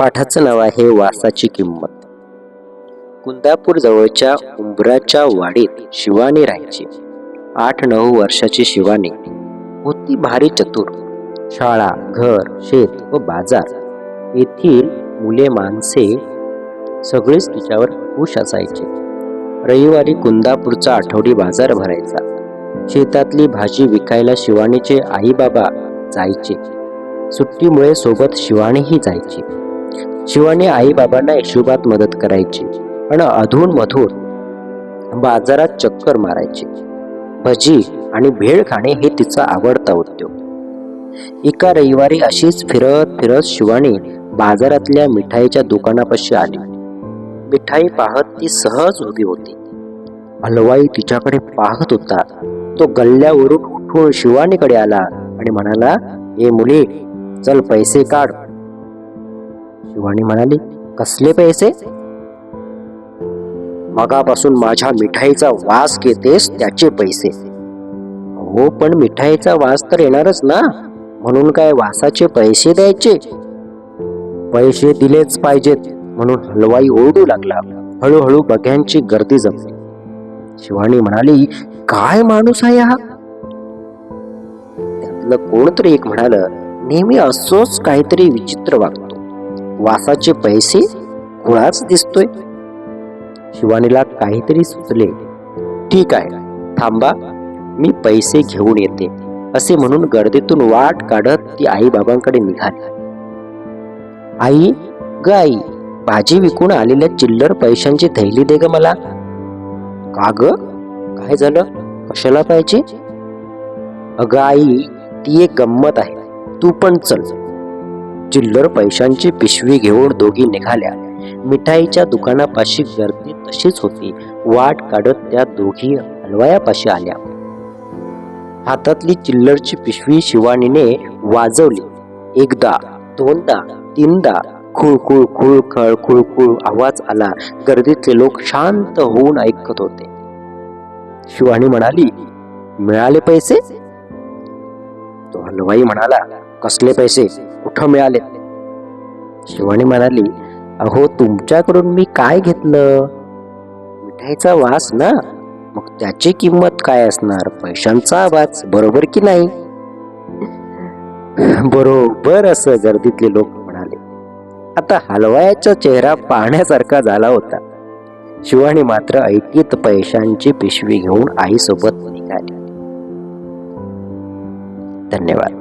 पाठाचं नाव आहे वासाची किंमत. कुंदापूर जवळच्या उंबराच्या वाडीत शिवानी राहायची. आठ नऊ वर्षाची शिवानी. होती भारी चतुर. शाळा घर शेत व बाजार. येथील मुले माणसे सगळेच तिच्यावर खुश असायचे. रविवारी कुंदापूरचा आठवडी बाजार भरायचा. शेतातली भाजी विकायला शिवानीचे आई बाबा जायचे. सुट्टीमुळे सोबत शिवानीही जायची. शिवानी आई बाबांना हिशोबात मदत करायची आणि अधून मधून बाजारात चक्कर मारायची. भजी आणि भेळ खाणे हे तिचा आवडता उद्योग. एका रविवारी अशीच फिरत फिरत शिवानी बाजारातल्या मिठाईच्या दुकानापाशी आली. मिठाई पाहत ती सहज उभी होती. हलवाई तिच्याकडे पाहत होता. तो गल्ल्यावरून उठून शिवानीकडे आला आणि म्हणाला हे मुली चल पैसे काढ. शिवानी म्हणाली कसले पैसे? मगापासून माझ्या मिठाईचा वास घेतेस त्याचे पैसे. हो पण मिठाईचा वास तर येणारच ना. म्हणून काय वासाचे पैसे द्यायचे? पैसे दिलेच पाहिजेत. म्हणून हलवाई ओरडू लागला. हळूहळू बघ्यांची गर्दी जमली. शिवानी म्हणाली काय माणूस आहे हा? त्यातलं कोणतरी एक म्हणाल नेहमी असोच काहीतरी विचित्र वागतो. वासाचे पैसे कुणाच दिसतोय. शिवानीला काहीतरी सुचले. ठीक आहे थांबा मी पैसे घेऊन येते असे म्हणून गर्दीतून वाट काढत ती आई बाबांकडे निघाली. आई ग आई भाजी विकून आलेल्या चिल्लर पैशांची थैली दे ग मला. का ग? काय झालं? कशाला पाहिजे? अगं आई ती एक गंमत आहे. तू पण चल. चिल्लर पैशांची पिशवी घेऊन दोघी निघाल्या. मिठाईच्या दुकानापाशी गर्दी तशीच होती. वाट काढत त्या दोघी हलवायापाशी आल्या. हातातली चिल्लरची पिशवी शिवानीने वाजवली. एकदा दोनदा तीनदा खुळखुळ खुळखळ खुळखुळ आवाज आला. गर्दीतले लोक शांत होऊन ऐकत होते. शिवानी म्हणाली मिळाले पैसे? तो हलवाई म्हणाला कसले पैसे? कुठं मिळाले शिवानी म्हणाली अहो तुमच्याकडून मी काय घेतलं? मिठाईचा वास ना? मग त्याची किंमत काय असणार? पैशांचा आवाज बरोबर की नाही? बरोबर असं गर्दीतले लोक म्हणाले. आता हलवायाचा चेहरा पाहण्यासारखा झाला होता. शिवानी मात्र ऐकीत पैशांची पिशवी घेऊन आईसोबत निघाली. धन्यवाद.